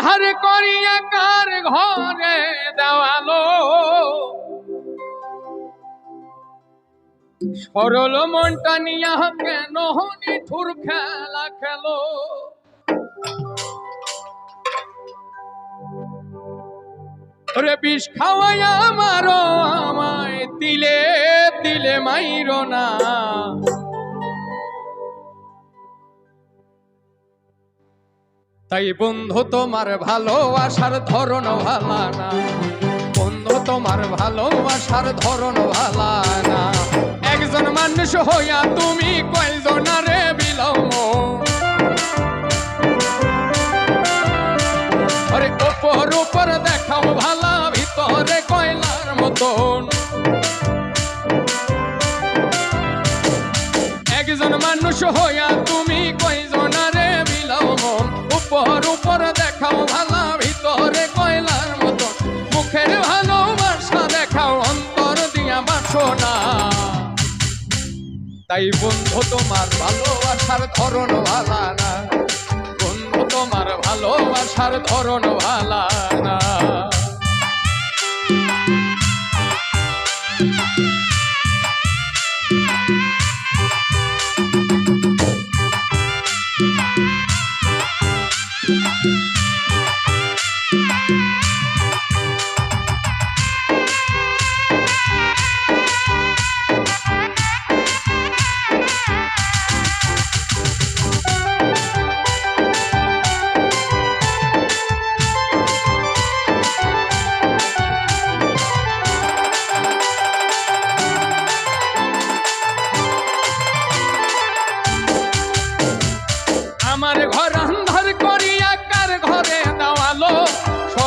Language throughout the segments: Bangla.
আন্ধার করিয়া কার ঘরে দেওয়ালো? সরল মনটা নিয়া কেন নিঠুর খেলা খেলো? রে বিষ খাওয়াই আমারও আমায়, তিলে তিলে মাইরো না। তাই বন্ধু, তোমার ভালোবাসার ধরন ভালা না। বন্ধু, তোমার ভালোবাসার ধরন ভালা না। একজন মানুষ হইয়া তুমি কয়জনারে বিলম আরে ওপর উপর দেখাও ভালা, ভিতরে কয়লার মতন। একজন মানুষ হইয়া তুমি কয়জনারে মন উপর উপর দেখাও ভালা, ভিতরে কয়লার মতো। মুখের ভালোবাসা দেখাও, অন্তর দিয়া বাসো না তাই বন্ধু, তোমার ভালোবাসার ধরন ভালা না। বন্ধু, তোমার ভালোবাসার ধরন ভালা না।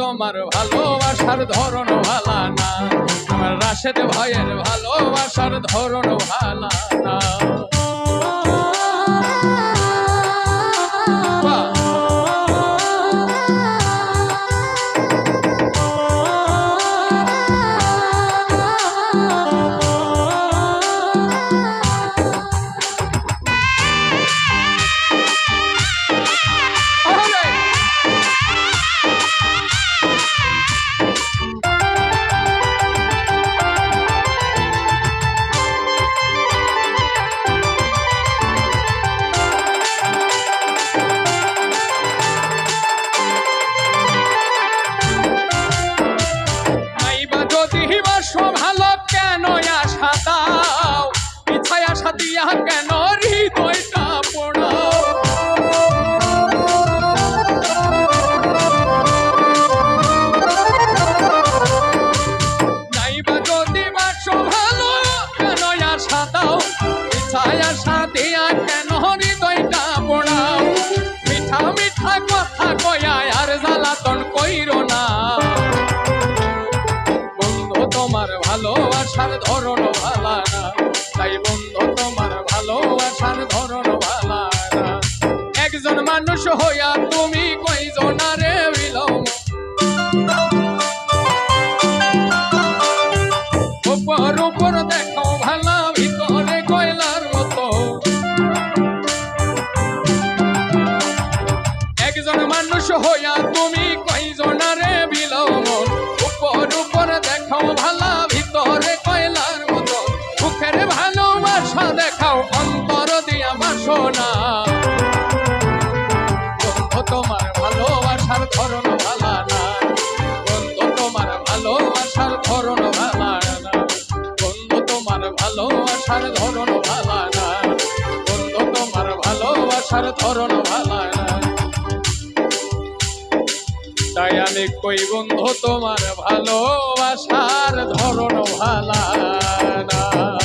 তোমার ভালোবাসার ধরন ভালা না। আমার রাশেদ ভাইয়ের ভালোবাসার ধরন ভালা না। দিয়া কেন হৃদয়টা ভালোবাসার ধরন ভালা না। তাই বন্ধু, তোমার ভালোবাসার ধরন ভালা একজন মানুষ হইয়া তুমি কইজনারে ভালোবাসার ধরন ভালা না। বন্ধু, তোমার ভালোবাসার ধরন ভালা না। তাই আমি কই, বন্ধু, তোমার ভালোবাসার ধরন ভালা না।